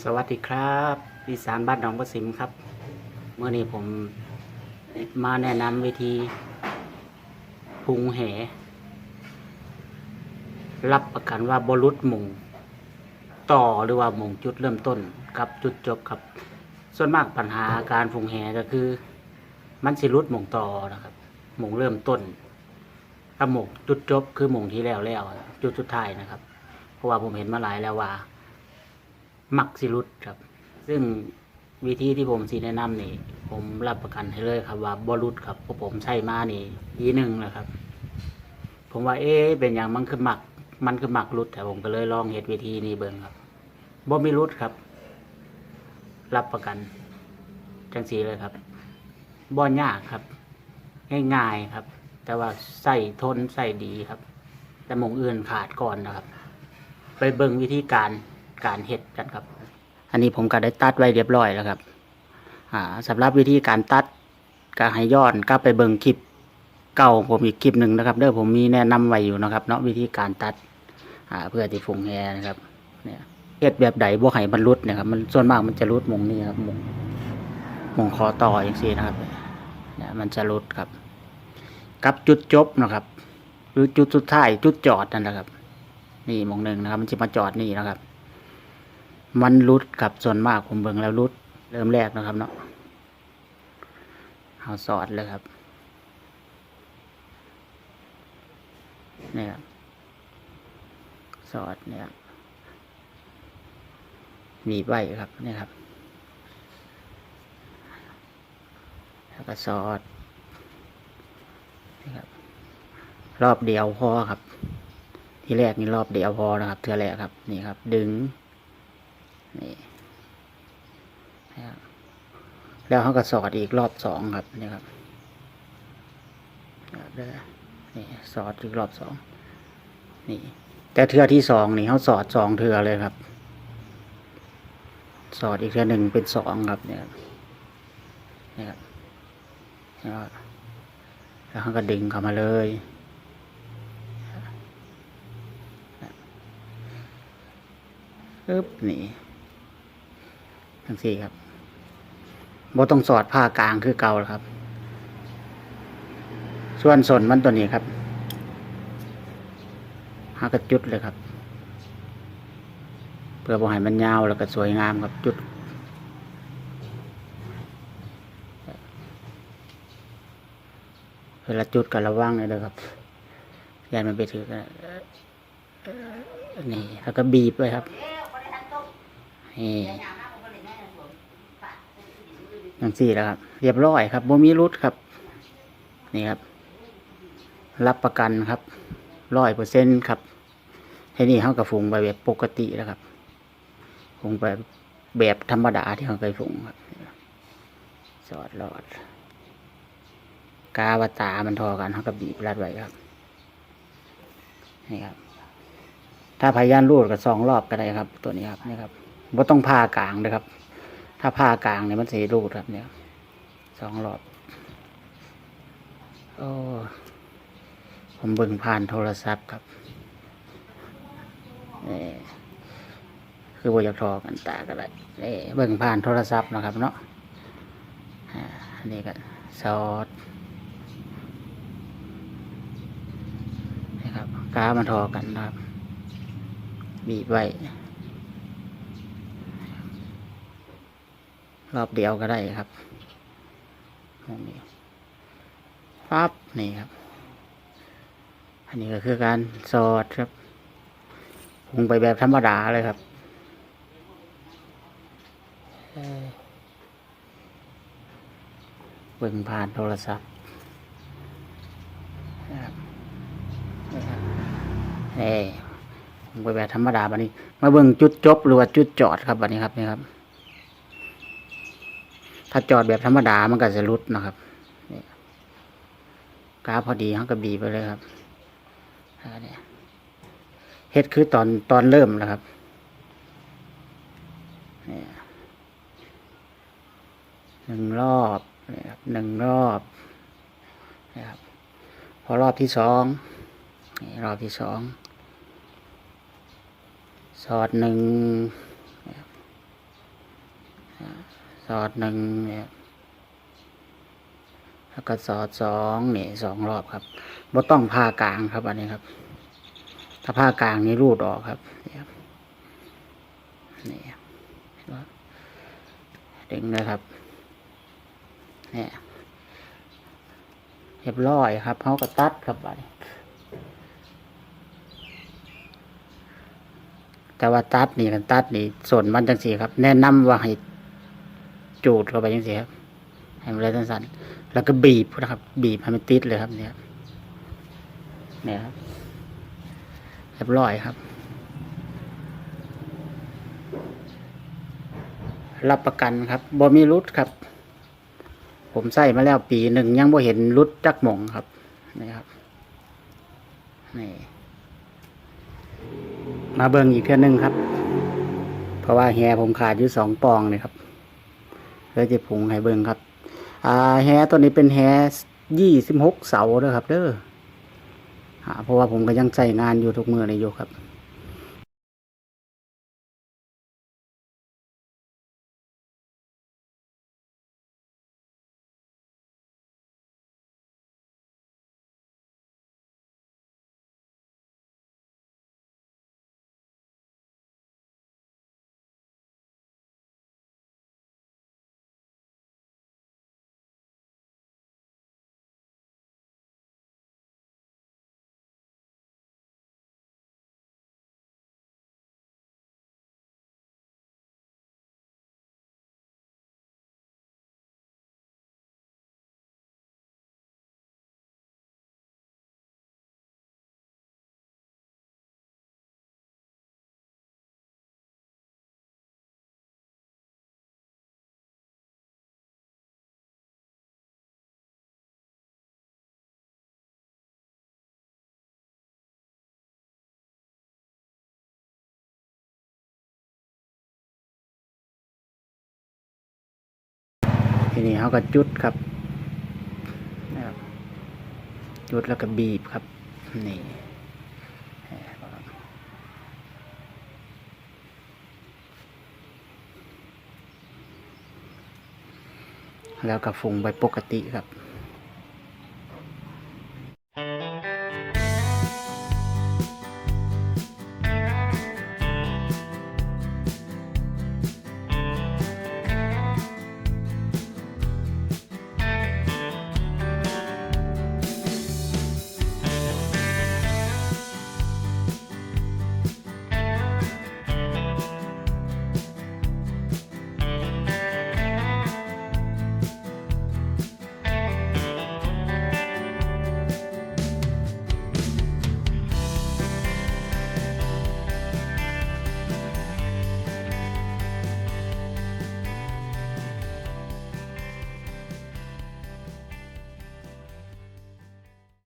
สวัสดีครับอีสานบ้านหนองประสิมครับ เมื่อนี้ผมมาแนะนำวิธีพุงแห รับประกันว่าบรุษมุงต่อหรือว่ามุงจุดเริ่มต้นกับจุดจบครับ ส่วนมากปัญหาการพุงแหก็คือ มันสิรุดมุงต่อนะครับมุงเริ่มต้นถ้าหมุงจุดจบคือมุงที่แล้วแล้ว จุดสุดท้ายนะครับ เพราะว่าผมเห็นมาหลายแล้วว่า มักสิรุดครับ ซึ่งวิธีที่ผมสีแนะนำนี่ ผมรับประกันให้เลยครับว่าบรุดครับเพราะผมใช้มานี่ทีหนึ่งแล้วครับ ผมว่าเอ๊ะเป็นอย่างมันคือหมัก มันคือหมักรุดแต่ผมก็เลยลองเหตุวิธีนี้เบิ่งครับบ่มีรุดครับ รับประกัน จังสีเลยครับบ่ยากครับ ง่ายๆครับ แต่ว่าใส่ทนใส่ดีครับ แต่มงอื่นขาดก่อนนะครับ ไปเบิ่งวิธีการ การเฮ็ดกันครับ อันนี้ผมก็ได้ตัดไว้เรียบร้อยแล้วครับ อ่าสำหรับวิธีการตัดก็ให้ย้อนกลับไปเบิ่งคลิปเก่าผมอีกคลิปหนึ่งนะครับเด้อผมมีแนะนำไว้อยู่นะครับเนาะวิธีการตัด อ่า เพื่อที่ฟุงแฮนะครับ เนี่ยเฮ็ดแบบใดบ่ให้มันรุดนะครับ มันส่วนมากมันจะรุดมงนี้ครับมงมงคอต่ออย่างซี่นะครับเนี่ยมันจะรุดครับ กับจุดจบนะครับ หรือจุดสุดท้ายจุดจอดนั่นแหละครับ นี่มองหนึ่งนะครับ มันจะมาจอดนี่นะครับ มันรุดกับส่วนมากผมเบิ่งแล้วรุด เริ่มแรกนะครับเนาะเอาสอดเลยครับเนี่ยครับสอดเนี่ยมีบครับเนี่ยครับ แล้วก็สอดนี่ครับ รอบเดียวพอครับ ที่แรกนี่รอบเดียวพอนะครับเทือแรกครับ นี่ครับ ดึง นี่นะครับ แล้วเขาก็สอดอีกรอบสองครับนี่ครับนี่สอดอีกรอบสองนี่ แต่เทือที่สองนี่เขาสอดสองเทือเลยครับ สอดอีกเทือหนึ่งเป็นสองครับเนี่ยครับนี่ครับแล้วก็แล้วเขาก็ดึงเข้ามาเลยปึ๊บนี่ทั้งสี่ครับ บ่ต้องสอดผ้ากลางคือเก่าแล้วครับ ส่วนส่วนมันตัวนี้ครับหากระจุดเลยครับ เพื่อบ่ให้มันยาวแล้วก็สวยงามครับจุด เวลาจุดกันระวังเลยเด้อครับยายมันไปถือกันนี่แล้วก็บีบเลยครับนี่ อย่างสี่แล้วครับ เรียบร้อยครับบมีรุดครับ นี่ครับ รับประกันครับร้อยเปอร์เซ็นครับให้นี่เขากับฟุงไปแบบปกติแล้วครับฟุงไปแบบธรรมดาที่เขาเคยฟุงครับ สอดรอด กาวตามันทอกันเขาก็บีบรัดไว้ครับ นี่ครับ ถ้าพยานรูดก็สองรอบก็ได้ครับ ตัวนี้ครับนี่ครับว่าต้องผ่ากลางนะครับ ถ้าผ่ากลางเนี่ยมันสีรูดครับเนี่ยสองรอบโอ้ผมเบิ่งผ่านโทรศัพท์ครับนี่คือบอยากทอกันตาก็ได้นี่เบิ่งผ่านโทรศัพท์นะครับ เนาะอันนี้ก็ซอสนะครับกามาทอกันนะครับบีบไว้ รอบเดียวก็ได้ครับตรงนี้ปั๊บนี่ครับ อันนี้ก็คือการสอดครับพุงไปแบบธรรมดาเลยครับเบิ่งผ่านโทรศัพท์นะครับนี่ครับนี่งไปแบบธรรมดาบันนี้ มาเบิ่งจุดจบหรือว่าจุดจอดครับบันนี้ครับนี่ครับ ถ้าจอดแบบธรรมดามันก็จะรุดนะครับนี่กาพอดีเขาก็บีไปเลยครับเฮ็ดคือตอนตอนเริ่มนะครับหนึ่งรอบหนึ่งรอบนะครับพอรอบที่สองรอบที่สองสอดหนึ่งนะครับ อดหนึ่งเนี่ยแล้วก็สอดสองเนี่ยสองรอบครับบ่ต้องผ่ากลางครับ อันนี้ครับ ถ้าผ่ากลางนี่รูดออกครับนี่ครับนี่ครับดึงเลยครับเนี่ยเรียบร้อยครับเขาก็ตัดครับอันแต่ว่าตัดนี่กันตัดนี่ส่วนมันจังสีครับ แนะนำว่าให้ จูดเข้าไปจังสีครับให้มันเลยสั้นๆแล้วก็บีบนะครับ บีบให้มันติดเลยครับ เนี่ยครับเนี่ยครับเรียบร้อยครับ รับประกันครับบ่มีรุดครับ ผมใส่มาแล้วปีหนึ่งยังบ่เห็นรุดจักหมองครับนี่ครับนี่มาเบิ่งอีกเทื่อหนึงครับ เพราะว่าแฮผมขาดอยู่สองปองเลยครับ เลยจะผงให้เบิ่งครับ อ่าแฮตัวนี้เป็นแฮยี่สิบหกเสาเด้อครับ เด้อเพราะว่าผมก็ยังใส่งานอยู่ทุกมือในอยู่ครับ นี้เขาก็จุดครับนะครับ จุดแล้วก็บีบครับ นี่แล้วก็ฟุงไปปกติครับ